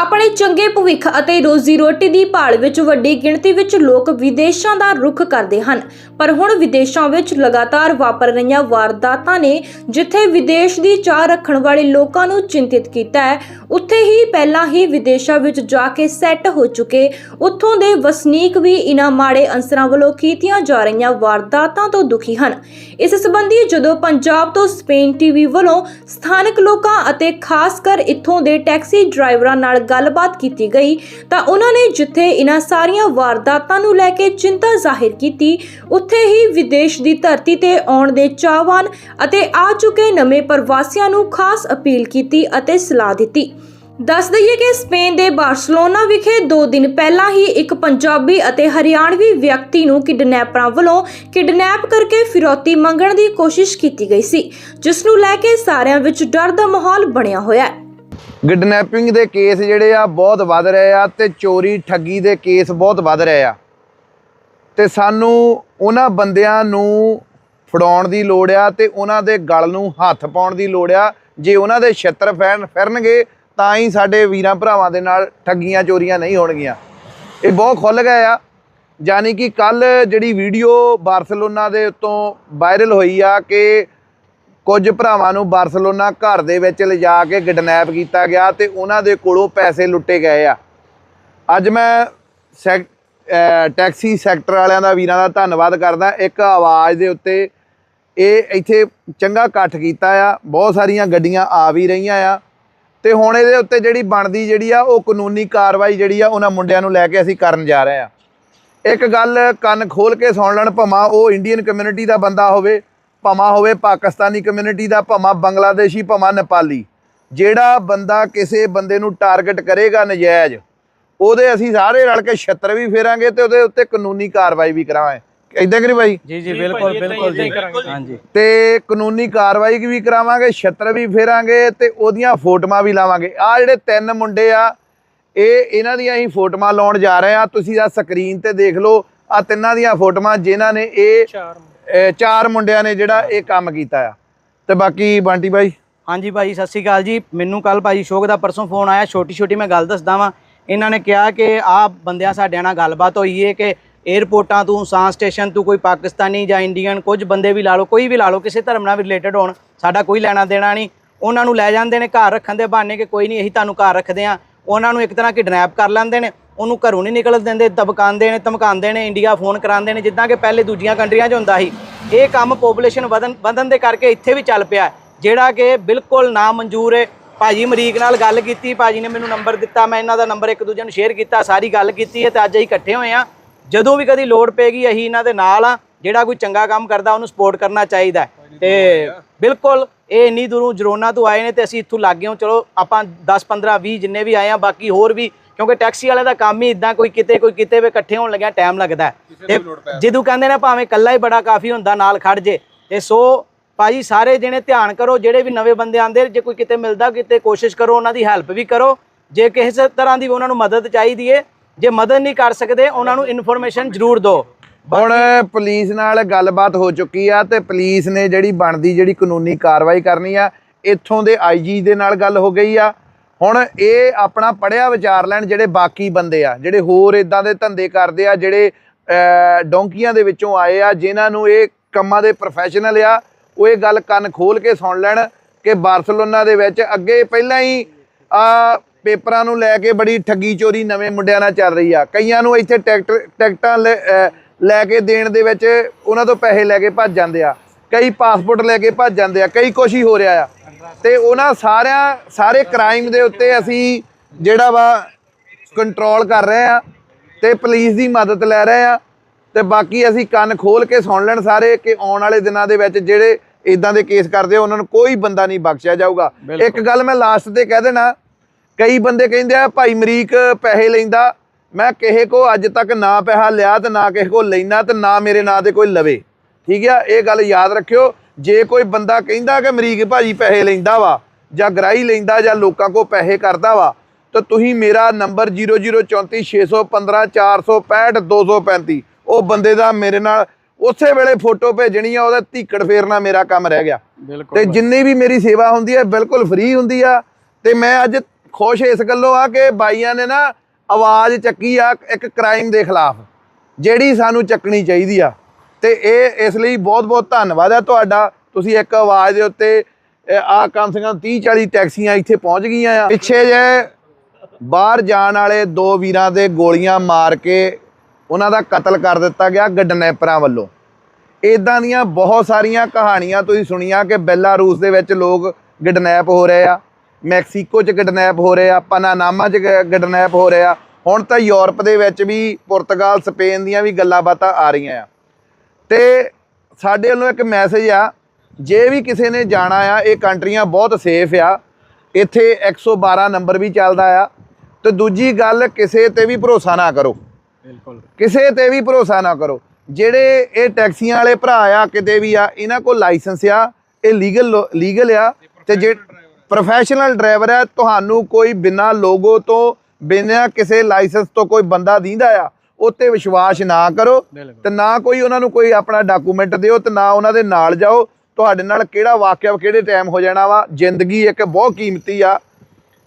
ਆਪਣੇ ਚੰਗੇ ਭਵਿੱਖ ਅਤੇ ਰੋਜ਼ੀ ਰੋਟੀ ਦੀ ਭਾਲ ਵਿੱਚ ਵੱਡੀ ਗਿਣਤੀ ਵਿੱਚ ਲੋਕ ਵਿਦੇਸ਼ਾਂ ਦਾ ਰੁਖ ਕਰਦੇ ਹਨ। ਪਰ ਹੁਣ ਵਿਦੇਸ਼ਾਂ ਵਿੱਚ ਲਗਾਤਾਰ ਵਾਪਰ ਰਹੀਆਂ ਵਾਰਦਾਤਾਂ ਨੇ ਜਿੱਥੇ ਵਿਦੇਸ਼ ਦੀ ਚਾਹ ਰੱਖਣ ਵਾਲੇ ਲੋਕਾਂ ਨੂੰ ਚਿੰਤਿਤ ਕੀਤਾ ਹੈ, ਉੱਥੇ ਹੀ ਪਹਿਲਾਂ ਹੀ ਵਿਦੇਸ਼ਾਂ ਵਿੱਚ ਜਾ ਕੇ ਸੈੱਟ ਹੋ ਚੁੱਕੇ। ਉੱਥੋਂ ਦੇ ਵਸਨੀਕ ਵੀ ਇਨ੍ਹਾਂ ਮਾੜੇ ਅੰਸਰਾਂ ਵੱਲੋਂ ਕੀਤੀਆਂ ਜਾ ਰਹੀਆਂ ਵਾਰਦਾਤਾਂ ਤੋਂ ਦੁਖੀ ਹਨ। ਇਸ ਸੰਬੰਧੀ ਜਦੋਂ ਪੰਜਾਬ ਤੋਂ ਸਪੇਨ ਟੀਵੀ ਵੱਲੋਂ ਸਥਾਨਕ ਲੋਕਾਂ ਅਤੇ ਖਾਸ ਕਰ ਇੱਥੋਂ ਦੇ ਟੈਕਸੀ ਡਰਾਈਵਰਾਂ ਨਾਲ ਗੱਲਬਾਤ ਕੀਤੀ ਗਈ ਤਾਂ ਉਹਨਾਂ ਨੇ ਜਿੱਥੇ ਇਹਨਾਂ ਸਾਰੀਆਂ ਵਾਰਦਾਤਾਂ ਨੂੰ ਲੈ ਕੇ ਚਿੰਤਾ ਜ਼ਾਹਿਰ ਕੀਤੀ, ਉੱਥੇ ਹੀ ਵਿਦੇਸ਼ ਦੀ ਧਰਤੀ ਤੇ ਆਉਣ ਦੇ ਚਾਹਵਾਨ ਅਤੇ ਆ ਚੁੱਕੇ ਨਵੇਂ ਪ੍ਰਵਾਸੀਆਂ ਨੂੰ ਖਾਸ ਅਪੀਲ ਕੀਤੀ ਅਤੇ ਸਲਾਹ ਦਿੱਤੀ। ਦੱਸ ਦਈਏ ਕਿ ਸਪੇਨ ਦੇ ਬਾਰਸਲੋਨਾ ਵਿਖੇ 2 ਦਿਨ ਪਹਿਲਾਂ ਹੀ ਇੱਕ ਪੰਜਾਬੀ ਅਤੇ ਹਰਿਆਣਵੀ ਵਿਅਕਤੀ ਨੂੰ ਕਿਡਨੈਪਰਾਂ ਵੱਲੋਂ ਕਿਡਨੈਪ ਕਰਕੇ ਫਿਰੌਤੀ ਮੰਗਣ ਦੀ ਕੋਸ਼ਿਸ਼ ਕੀਤੀ ਗਈ ਸੀ, ਜਿਸ ਨੂੰ ਲੈ ਕੇ ਸਾਰਿਆਂ ਵਿੱਚ ਡਰ ਦਾ ਮਾਹੌਲ ਬਣਿਆ ਹੋਇਆ ਹੈ। ਕਿਡਨੈਪਿੰਗ ਦੇ ਕੇਸ ਜਿਹੜੇ ਆ ਬਹੁਤ ਵੱਧ ਰਹੇ ਆ ਤੇ ਚੋਰੀ ਠੱਗੀ ਦੇ ਕੇਸ ਬਹੁਤ ਵੱਧ ਰਹੇ ਆ। ਤੇ ਸਾਨੂੰ ਉਹਨਾਂ ਬੰਦਿਆਂ ਨੂੰ ਫੜਾਉਣ ਦੀ ਲੋੜ ਆ ਤੇ ਉਹਨਾਂ ਦੇ ਗਲ ਨੂੰ ਹੱਥ ਪਾਉਣ ਦੀ ਲੋੜ ਆ। ਜੇ ਉਹਨਾਂ ਦੇ ਛਿੱਤਰ ਫੈਨ ਫਿਰਨਗੇ, ਤਾਂ ਹੀ ਸਾਡੇ ਵੀਰਾਂ ਭਰਾਵਾਂ ਦੇ ਨਾਲ ਠੱਗੀਆਂ ਚੋਰੀਆਂ ਨਹੀਂ ਹੋਣਗੀਆਂ। ਇਹ ਬਹੁਤ ਖੁੱਲ ਗਏ ਆ। ਯਾਨੀ ਕਿ ਕੱਲ ਜਿਹੜੀ ਵੀਡੀਓ ਬਾਰਸਲੋਨਾ ਦੇ ਉੱਤੋਂ ਵਾਇਰਲ ਹੋਈ ਆ ਕਿ ਕੁਝ ਭਰਾਵਾਂ ਨੂੰ ਬਾਰਸਲੋਨਾ ਘਰ ਦੇ ਵਿੱਚ ਲਿਜਾ ਕੇ ਕਿਡਨੈਪ ਕੀਤਾ ਗਿਆ ਤੇ ਉਹਨਾਂ ਦੇ ਕੋਲੋਂ ਪੈਸੇ ਲੁੱਟੇ ਗਏ ਆ। ਅੱਜ ਮੈਂ ਸੈਕ- ਟੈਕਸੀ ਸੈਕਟਰ ਵਾਲਿਆਂ ਦਾ ਵੀਰਾਂ ਦਾ ਧੰਨਵਾਦ ਕਰਦਾ। ਇੱਕ ਆਵਾਜ਼ ਦੇ ਉੱਤੇ ਇਹ ਇੱਥੇ ਚੰਗਾ ਇਕੱਠ ਕੀਤਾ ਆ। ਬਹੁਤ ਸਾਰੀਆਂ ਗੱਡੀਆਂ ਆ ਵੀ ਰਹੀਆਂ ਆ। ਤੇ ਹੁਣ ਇਹਦੇ ਉੱਤੇ ਜਿਹੜੀ ਬਣਦੀ ਜਿਹੜੀ ਆ, ਉਹ ਕਾਨੂੰਨੀ ਕਾਰਵਾਈ ਜਿਹੜੀ ਆ, ਉਹਨਾਂ ਮੁੰਡਿਆਂ ਨੂੰ ਲੈ ਕੇ ਅਸੀਂ ਕਰਨ ਜਾ ਰਹੇ ਆ। ਇੱਕ ਗੱਲ ਕੰਨ ਖੋਲ ਕੇ ਸੁਣ ਲੈਣ ਭਮਾ ਉਹ ਇੰਡੀਅਨ ਕਮਿਊਨਿਟੀ ਦਾ ਬੰਦਾ ਹੋਵੇ। ਭਮਾ ਹੋਵੇ ਪਾਕਿਸਤਾਨੀ ਕਮਿਊਨਿਟੀ ਦਾ ਭਮਾ ਬੰਗਲਾਦੇਸ਼ੀ ਭਮਾ ਨੇਪਾਲੀ। ਜਿਹੜਾ ਬੰਦਾ ਕਿਸੇ ਬੰਦੇ ਨੂੰ ਟਾਰਗੇਟ ਕਰੇਗਾ ਨਜਾਇਜ਼ ਉਹਦੇ ਅਸੀਂ ਸਾਰੇ ਰਲ ਕੇ ਛੱਤਰ ਵੀ ਫੇਰਾਂਗੇ ਤੇ ਉਹਦੇ ਉੱਤੇ ਕਾਨੂੰਨੀ ਕਾਰਵਾਈ ਵੀ ਕਰਾਵਾਂਗੇ ਇਦਾਂ ਕਰੀ ਭਾਈ ਜੀ ਜੀ ਬਿਲਕੁਲ ਬਿਲਕੁਲ ਜੀ। ਹਾਂਜੀ। ਤੇ ਕਾਨੂੰਨੀ ਕਾਰਵਾਈ ਵੀ ਕਰਾਵਾਂਗੇ ਛੱਤਰ ਵੀ ਫੇਰਾਂਗੇ ਤੇ ਉਹਦੀਆਂ ਫੋਟੋਆਂ ਵੀ ਲਾਵਾਂਗੇ। ਆ ਜਿਹੜੇ ਤਿੰਨ ਮੁੰਡੇ ਆ ਇਹ ਇਹਨਾਂ ਦੀਆਂ ਅਸੀਂ ਫੋਟੋਆਂ ਲਾਉਣ ਜਾ ਰਹੇ ਆ ਤੁਸੀਂ ਆ ਸਕਰੀਨ ਤੇ ਦੇਖ ਲਓ ਆ ਤਿੰਨਾਂ ਦੀਆਂ ਫੋਟੋਆਂ ਜਿਨ੍ਹਾਂ ਨੇ ਇਹ ਚਾਰ ਮੁੰਡਿਆਂ ਨੇ ਜਿਹੜਾ ਇਹ ਕੰਮ ਕੀਤਾ ਆ। ਤੇ ਬਾਕੀ ਬੰਟੀ ਭਾਈ ਹਾਂਜੀ ਭਾਈ, ਸਤਿ ਸ਼੍ਰੀ ਅਕਾਲ ਜੀ। ਮੈਨੂੰ ਕੱਲ ਭਾਈ ਸ਼ੋਕ ਦਾ ਪਰਸੋਂ ਫੋਨ ਆਇਆ। ਛੋਟੀ ਛੋਟੀ ਮੈਂ ਗੱਲ ਦੱਸਦਾ ਵਾਂ। ਇਹਨਾਂ ਨੇ ਕਿਹਾ ਕਿ ਆਹ ਬੰਦਿਆਂ ਸਾਡਿਆਂ ਨਾਲ ਗੱਲਬਾਤ ਹੋਈ ਹੈ ਕਿ 에ਅਰਪੋਰਟਾਂ ਤੋਂ ਸਾਂ ਸਟੇਸ਼ਨ ਤੋਂ ਕੋਈ ਪਾਕਿਸਤਾਨੀ ਜਾਂ ਇੰਡੀਅਨ, ਕੁਝ ਬੰਦੇ ਵੀ ਲਾ ਲਓ, ਕੋਈ ਵੀ ਲਾ ਲਓ, ਕਿਸੇ ਧਰਮ ਨਾਲ ਵੀ ਰਿਲੇਟਡ ਹੋਣ, ਸਾਡਾ ਕੋਈ ਲੈਣਾ ਦੇਣਾ ਨਹੀਂ। ਉਹਨਾਂ ਨੂੰ ਲੈ ਜਾਂਦੇ ਨੇ, ਘਰ ਰੱਖਣ ਦੇ ਬਹਾਨੇ ਕਿ ਕੋਈ ਨਹੀਂ, ਅਸੀਂ ਤੁਹਾਨੂੰ ਘਰ ਰੱਖਦੇ ਆ। ਉਹਨਾਂ ਨੂੰ ਇੱਕ ਤਰ੍ਹਾਂ ਕਿਡਨੈਪ ਕਰ ਲੈਂਦੇ ਨੇ। ਉਹਨੂੰ ਘਰੋਂ ਨਹੀਂ ਨਿਕਲ ਦਿੰਦੇ ਦਬਕਾਉਂਦੇ ਨੇ ਧਮਕਾਉਂਦੇ ਨੇ ਇੰਡੀਆ ਫੋਨ ਕਰਾਉਂਦੇ ਨੇ ਜਿੱਦਾਂ ਕਿ ਪਹਿਲੇ ਦੂਜੀਆਂ ਕੰਟਰੀਆਂ 'ਚ ਹੁੰਦਾ ਸੀ। ਇਹ ਕੰਮ ਪੋਪੂਲੇਸ਼ਨ ਵਧਣ ਵਧਣ ਦੇ ਕਰਕੇ ਇੱਥੇ ਵੀ ਚੱਲ ਪਿਆ। ਜਿਹੜਾ ਕਿ ਬਿਲਕੁਲ ਨਾ ਮਨਜ਼ੂਰ ਹੈ। ਭਾਜੀ ਮਰੀਕ ਨਾਲ ਗੱਲ ਕੀਤੀ, ਭਾਜੀ ਨੇ ਮੈਨੂੰ ਨੰਬਰ ਦਿੱਤਾ, ਮੈਂ ਇਹਨਾਂ ਦਾ ਨੰਬਰ ਇੱਕ ਦੂਜੇ ਨੂੰ ਸ਼ੇਅਰ ਕੀਤਾ, ਸਾਰੀ ਗੱਲ ਕੀਤੀ ਹੈ ਤੇ ਅੱਜ ਅਸੀਂ ਇਕੱਠੇ ਹੋਏ ਆ ਜਦੋਂ ਵੀ ਕਦੀ ਲੋੜ ਪੈਗੀ ਅਸੀਂ ਇਹਨਾਂ ਦੇ ਨਾਲ ਆ ਜਿਹੜਾ ਕੋਈ ਚੰਗਾ ਕੰਮ ਕਰਦਾ, ਉਹਨੂੰ ਸਪੋਰਟ ਕਰਨਾ ਚਾਹੀਦਾ ਹੈ। ਤੇ ਬਿਲਕੁਲ ਇਹ ਇੰਨੀ ਦੂਰੋਂ ਜਰੋਨਾ ਤੋਂ ਆਏ ਨੇ ਤੇ ਅਸੀਂ ਇੱਥੋਂ ਲੱਗ ਗਏ ਚਲੋ, ਆਪਾਂ 10 15 20 ਜਿੰਨੇ ਵੀ ਆਏ ਆ ਬਾਕੀ ਹੋਰ ਵੀ ਕਿਉਂਕਿ ਟੈਕਸੀ ਵਾਲੇ ਦਾ ਕੰਮ ਹੀ ਇਦਾਂ ਕੋਈ ਕਿਤੇ ਕੋਈ ਕਿਤੇ ਵੀ ਇਕੱਠੇ ਹੋਣ ਲੱਗਿਆ ਟਾਈਮ ਲੱਗਦਾ ਜਦੋਂ। ਕਹਿੰਦੇ ਨੇ ਭਾਵੇਂ ਇਕੱਲਾ ਹੀ ਬੜਾ ਕਾਫੀ ਹੁੰਦਾ ਨਾਲ ਖੜ ਜੇ। ਤੇ ਸੋ ਭਾਜੀ ਸਾਰੇ ਜਣੇ ਧਿਆਨ ਕਰੋ ਜਿਹੜੇ ਵੀ ਨਵੇਂ ਬੰਦੇ ਆਂਦੇ ਜੇ ਕੋਈ ਕਿਤੇ ਮਿਲਦਾ ਕਿਤੇ ਕੋਸ਼ਿਸ਼ ਕਰੋ ਉਹਨਾਂ ਦੀ ਹੈਲਪ ਵੀ ਕਰੋ। ਜੇ ਕਿਸੇ ਤਰ੍ਹਾਂ ਦੀ ਉਹਨਾਂ ਨੂੰ ਮਦਦ ਚਾਹੀਦੀ ਏ ਜੇ ਮਦਦ ਨਹੀਂ ਕਰ ਸਕਦੇ ਉਹਨਾਂ ਨੂੰ ਇਨਫੋਰਮੇਸ਼ਨ ਜ਼ਰੂਰ ਦਿਓ। ਹੁਣ ਪੁਲਿਸ ਨਾਲ ਗੱਲਬਾਤ ਹੋ ਚੁੱਕੀ ਆ ਤੇ ਪੁਲਿਸ ਨੇ ਜਿਹੜੀ ਬਣਦੀ ਜਿਹੜੀ ਕਾਨੂੰਨੀ ਕਾਰਵਾਈ ਕਰਨੀ ਆ ਇੱਥੋਂ ਦੇ ਆਈਜੀ ਦੇ ਨਾਲ ਗੱਲ ਹੋ ਗਈ ਆ। ਹੁਣ ਇਹ ਆਪਣਾ ਪੜਿਆ ਵਿਚਾਰ ਲੈਣ ਜਿਹੜੇ ਬਾਕੀ ਬੰਦੇ ਆ, ਜਿਹੜੇ ਹੋਰ ਇਦਾਂ ਦੇ ਧੰਦੇ ਕਰਦੇ ਆ, ਜਿਹੜੇ ਡੋਂਕੀਆਂ ਦੇ ਵਿੱਚੋਂ ਆਏ ਆ, ਜਿਨ੍ਹਾਂ ਨੂੰ ਇਹ ਕੰਮਾਂ ਦੇ ਪ੍ਰੋਫੈਸ਼ਨਲ ਆ, ਉਹ ਇਹ ਗੱਲ ਕੰਨ ਖੋਲ ਕੇ ਸੁਣ ਲੈਣ ਕਿ ਬਾਰਸਲੋਨਾ ਦੇ ਵਿੱਚ ਅੱਗੇ ਪਹਿਲਾਂ ਹੀ, ਆ, ਪੇਪਰਾਂ ਨੂੰ ਲੈ ਕੇ ਬੜੀ ਠੱਗੀ ਚੋਰੀ ਨਵੇਂ ਮੁੰਡਿਆਂ ਨਾਲ ਚੱਲ ਰਹੀ ਆ। ਕਈਆਂ ਨੂੰ ਇੱਥੇ ਟਿਕਟ, ਟਿਕਟਾਂ ਲੈ ਲੈ ਕੇ ਦੇਣ ਦੇ ਵਿੱਚ ਉਹਨਾਂ ਤੋਂ ਪੈਸੇ ਲੈ ਕੇ ਭੱਜ ਜਾਂਦੇ ਆ। ਕਈ ਪਾਸਪੋਰਟ ਲੈ ਕੇ ਭੱਜ ਜਾਂਦੇ ਆ, ਕਈ ਕੁਛ ਹੀ ਹੋ ਰਿਹਾ ਆ। ਤੇ ਉਹਨਾਂ ਸਾਰਿਆਂ ਸਾਰੇ ਕ੍ਰਾਈਮ ਦੇ ਉੱਤੇ ਅਸੀਂ ਜਿਹੜਾ ਵਾ ਕੰਟਰੋਲ ਕਰ ਰਹੇ ਆ ਤੇ ਪੁਲਿਸ ਦੀ ਮਦਦ ਲੈ ਰਹੇ ਆ ਤੇ ਬਾਕੀ ਅਸੀਂ ਕੰਨ ਖੋਲ ਕੇ ਸੁਣ ਲੈਣ ਸਾਰੇ ਕਿ ਆਉਣ ਵਾਲੇ ਦਿਨਾਂ ਦੇ ਵਿੱਚ ਜਿਹੜੇ ਇਦਾਂ ਦੇ ਕੇਸ ਕਰਦੇ ਆ ਉਹਨਾਂ ਨੂੰ ਕੋਈ ਬੰਦਾ ਨਹੀਂ ਬਖਸ਼ਿਆ ਜਾਊਗਾ। ਇੱਕ ਗੱਲ ਮੈਂ ਲਾਸਟ ਤੇ ਕਹਿ ਦੇਣਾ ਕਈ ਬੰਦੇ ਕਹਿੰਦੇ ਆ ਭਾਈ ਮਰੀਕ ਪੈਸੇ ਲੈਂਦਾ ਮੈਂ ਕਿਸੇ ਕੋ ਅੱਜ ਤੱਕ ਨਾ ਪੈਸਾ ਲਿਆ ਤੇ ਨਾ ਕਿਸੇ ਕੋ ਲੈਣਾ ਤੇ ਨਾ ਮੇਰੇ ਨਾਂ ਤੇ ਕੋਈ ਲਵੇ। ਠੀਕ ਆ ਇਹ ਗੱਲ ਯਾਦ ਰੱਖਿਓ। ਜੇ ਕੋਈ ਬੰਦਾ ਕਹਿੰਦਾ ਕਿ ਮਰੀਕ ਭਾਜੀ ਪੈਸੇ ਲੈਂਦਾ ਵਾ ਜਾਂ ਗਰਾਈ ਲੈਂਦਾ ਜਾਂ ਲੋਕਾਂ ਕੋ ਪੈਸੇ ਕਰਦਾ ਵਾ ਤਾਂ ਤੁਸੀਂ ਮੇਰਾ ਨੰਬਰ 00346154235 ਉਹ ਬੰਦੇ ਦਾ ਮੇਰੇ ਨਾਲ ਉਸੇ ਵੇਲੇ ਫੋਟੋ ਭੇਜਣੀ ਆ ਉਹਦਾ ਧੀਕੜ ਫੇਰਨਾ ਮੇਰਾ ਕੰਮ ਰਹਿ ਗਿਆ। ਤੇ ਜਿੰਨੀ ਵੀ ਮੇਰੀ ਸੇਵਾ ਹੁੰਦੀ ਹੈ ਬਿਲਕੁਲ ਫ੍ਰੀ ਹੁੰਦੀ ਆ। ਤੇ ਮੈਂ ਅੱਜ ਖੁਸ਼ ਇਸ ਗੱਲੋਂ ਆ ਕਿ ਬਾਈਆਂ ਨੇ ਨਾ ਆਵਾਜ਼ ਚੱਕੀ ਆ ਇੱਕ ਕ੍ਰਾਈਮ ਦੇ ਖਿਲਾਫ ਜਿਹੜੀ ਸਾਨੂੰ ਚੱਕਣੀ ਚਾਹੀਦੀ ਆ। ਤੇ ਇਹ ਇਸ ਲਈ ਬਹੁਤ ਬਹੁਤ ਧੰਨਵਾਦ ਹੈ ਤੁਹਾਡਾ। ਤੁਸੀਂ ਇੱਕ ਆਵਾਜ਼ ਦੇ ਉੱਤੇ ਆ ਕਮ ਸੇ ਕਮ 30 40 ਟੈਕਸੀਆਂ ਇੱਥੇ ਪਹੁੰਚ ਗਈਆਂ ਆ। ਪਿੱਛੇ ਜੇ ਬਾਹਰ ਜਾਣ ਵਾਲੇ ਦੋ ਵੀਰਾਂ ਦੇ ਗੋਲੀਆਂ ਮਾਰ ਕੇ ਉਹਨਾਂ ਦਾ ਕਤਲ ਕਰ ਦਿੱਤਾ ਗਿਆ ਗਡਨੈਪਰਾਂ ਵੱਲੋਂ। ਇਦਾਂ ਦੀਆਂ ਬਹੁਤ ਸਾਰੀਆਂ ਕਹਾਣੀਆਂ ਤੁਸੀਂ ਸੁਣੀਆਂ ਕਿ ਬੈਲਾਰੂਸ ਦੇ ਵਿੱਚ ਲੋਕ ਕਿਡਨੈਪ ਹੋ ਰਹੇ ਆ, ਮੈਕਸੀਕੋ 'ਚ ਕਿਡਨੈਪ ਹੋ ਰਹੇ ਆ, ਪਨਾਨਾਮਾ 'ਚ ਕਿਡਨੈਪ ਹੋ ਰਹੇ ਆ। ਹੁਣ ਤਾਂ ਯੂਰਪ ਦੇ ਵਿੱਚ ਵੀ, ਪੁਰਤਗਾਲ, ਸਪੇਨ ਦੀਆਂ ਵੀ ਗੱਲਾਂ ਬਾਤਾਂ ਆ ਰਹੀਆਂ ਆ। ਤੇ ਸਾਡੇ ਵੱਲੋਂ ਇੱਕ ਮੈਸੇਜ ਆ ਜੇ ਵੀ ਕਿਸੇ ਨੇ ਜਾਣਾ ਆ ਇਹ ਕੰਟਰੀਆਂ ਬਹੁਤ ਸੇਫ ਆ ਇੱਥੇ 112 ਨੰਬਰ ਵੀ ਚੱਲਦਾ ਆ ਤੇ ਦੂਜੀ ਗੱਲ ਕਿਸੇ ਤੇ ਵੀ ਭਰੋਸਾ ਨਾ ਕਰੋ। ਬਿਲਕੁਲ। ਕਿਸੇ ਤੇ ਵੀ ਭਰੋਸਾ ਨਾ ਕਰੋ। ਜਿਹੜੇ ਇਹ ਟੈਕਸੀਆਂ ਵਾਲੇ ਭਰਾ ਆ ਕਿਤੇ ਵੀ ਆ ਇਹਨਾਂ ਕੋਲ ਲਾਇਸੈਂਸ ਆ ਇਹ ਲੀਗਲ ਲੀਗਲ ਆ ਤੇ ਜੇ ਪ੍ਰੋਫੈਸ਼ਨਲ ਡਰਾਈਵਰ ਆ ਤੁਹਾਨੂੰ ਕੋਈ ਬਿਨਾ ਲੋਗੋ ਤੋਂ ਬਿਨਾਂ ਕਿਸੇ ਲਾਇਸੈਂਸ ਤੋਂ ਕੋਈ ਬੰਦਾ ਦਿੰਦਾ ਆ ਉੱਤੇ ਵਿਸ਼ਵਾਸ ਨਾ ਕਰੋ। ਤੇ ਨਾ ਕੋਈ ਉਹਨਾਂ ਨੂੰ ਕੋਈ ਆਪਣਾ ਡਾਕੂਮੈਂਟ ਦਿਓ ਤੇ ਨਾ ਉਹਨਾਂ ਦੇ ਨਾਲ ਜਾਓ। ਤੁਹਾਡੇ ਨਾਲ ਕਿਹੜਾ ਵਾਕਿਆ ਕਿਹੜੇ ਟਾਈਮ ਹੋ ਜਾਣਾ ਵਾ? ਜ਼ਿੰਦਗੀ ਇੱਕ ਬਹੁਤ ਕੀਮਤੀ ਆ।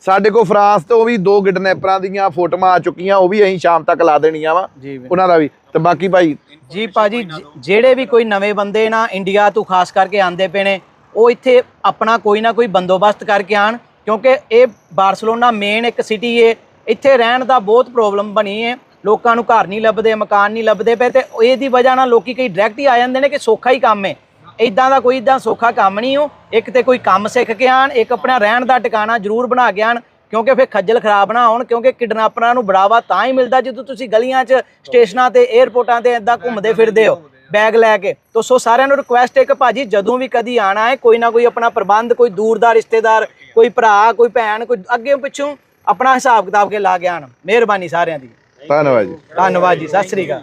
ਸਾਡੇ ਕੋਲ ਫਰਾਂਸ ਤੋਂ ਵੀ ਦੋ ਕਿਡਨੈਪਰਾਂ ਦੀਆਂ ਫੋਟੋਆਂ ਆ ਚੁੱਕੀਆਂ ਉਹ ਵੀ ਅਸੀਂ ਸ਼ਾਮ ਤੱਕ ਲਾ ਦੇਣੀਆਂ ਵਾ। ਉਹਨਾਂ ਦਾ ਵੀ। ਤੇ ਬਾਕੀ ਭਾਈ ਜੀ ਭਾਜੀ ਜ- ਜਿਹੜੇ ਵੀ ਕੋਈ ਨਵੇਂ ਬੰਦੇ ਨਾ ਇੰਡੀਆ ਤੋਂ ਖਾਸ ਕਰਕੇ ਆਂਦੇ ਪਏ ਨੇ ਉਹ ਇੱਥੇ ਆਪਣਾ ਕੋਈ ਨਾ ਕੋਈ ਬੰਦੋਬਸਤ ਕਰਕੇ ਆਣ ਕਿਉਂਕਿ ਇਹ ਬਾਰਸਲੋਨਾ ਮੇਨ ਇੱਕ ਸਿਟੀ ਏ। ਇੱਥੇ ਰਹਿਣ ਦਾ ਬਹੁਤ ਪ੍ਰੋਬਲਮ ਬਣੀ ਏ। ਲੋਕਾਂ ਨੂੰ ਘਰ ਨਹੀਂ ਲੱਭਦੇ, ਮਕਾਨ ਨਹੀਂ ਲੱਭਦੇ ਪਏ ਤੇ ਇਹਦੀ ਵਜ੍ਹਾ ਨਾਲ ਲੋਕੀ ਕਈ ਡਾਇਰੈਕਟ ਹੀ ਆ ਜਾਂਦੇ ਨੇ ਕਿ ਸੌਖਾ ਹੀ ਕੰਮ ਹੈ ਇਦਾਂ ਦਾ ਕੋਈ ਇਦਾਂ ਸੌਖਾ ਕੰਮ ਨਹੀਂ ਹੋ ਇੱਕ ਤੇ ਕੋਈ ਕੰਮ ਸਿੱਖ ਕੇ ਆਣ, ਇੱਕ ਆਪਣਾ ਰਹਿਣ ਦਾ ਟਿਕਾਣਾ ਜ਼ਰੂਰ ਬਣਾ ਕੇ ਆਣ, ਕਿਉਂਕਿ ਫਿਰ ਖੱਜਲ ਖਰਾਬ ਨਾ ਹੋਣ, ਕਿਉਂਕਿ ਕਿਡਨੈਪਰਾਂ ਨੂੰ ਬੜਾਵਾ ਤਾਂ ਹੀ ਮਿਲਦਾ ਜਦੋਂ ਤੁਸੀਂ ਗਲੀਆਂ 'ਚ ਸਟੇਸ਼ਨਾਂ ਤੇ 에ਅਰਪੋਰਟਾਂ ਤੇ ਇਦਾਂ ਘੁੰਮਦੇ ਫਿਰਦੇ ਹੋ, ਬੈਗ ਲੈ ਕੇ। ਤੋ ਸੋ ਸਾਰਿਆਂ ਨੂੰ ਰਿਕੁਐਸਟ ਹੈ ਕਿ ਭਾਜੀ, ਜਦੋਂ ਵੀ ਕਦੀ ਆਣਾ ਹੈ, ਕੋਈ ਨਾ ਕੋਈ ਆਪਣਾ ਪ੍ਰਬੰਧ, ਕੋਈ ਦੂਰ ਦਾ ਰਿਸ਼ਤੇਦਾਰ, ਕੋਈ ਭਰਾ, ਕੋਈ ਭੈਣ, ਕੋਈ ਅੱਗੇ ਪਿੱਛੋਂ ਆਪਣਾ ਹਿਸਾਬ ਕਿਤਾਬ ਕੇ ਲਾ ਕੇ ਆਣ। ਮਿਹਰਬਾਨੀ ਸਾਰਿਆਂ ਦੀ। ਧੰਨਵਾਦ ਜੀ। ਧੰਨਵਾਦ ਜੀ ਸਤਿ ਸ੍ਰੀ ਅਕਾਲ।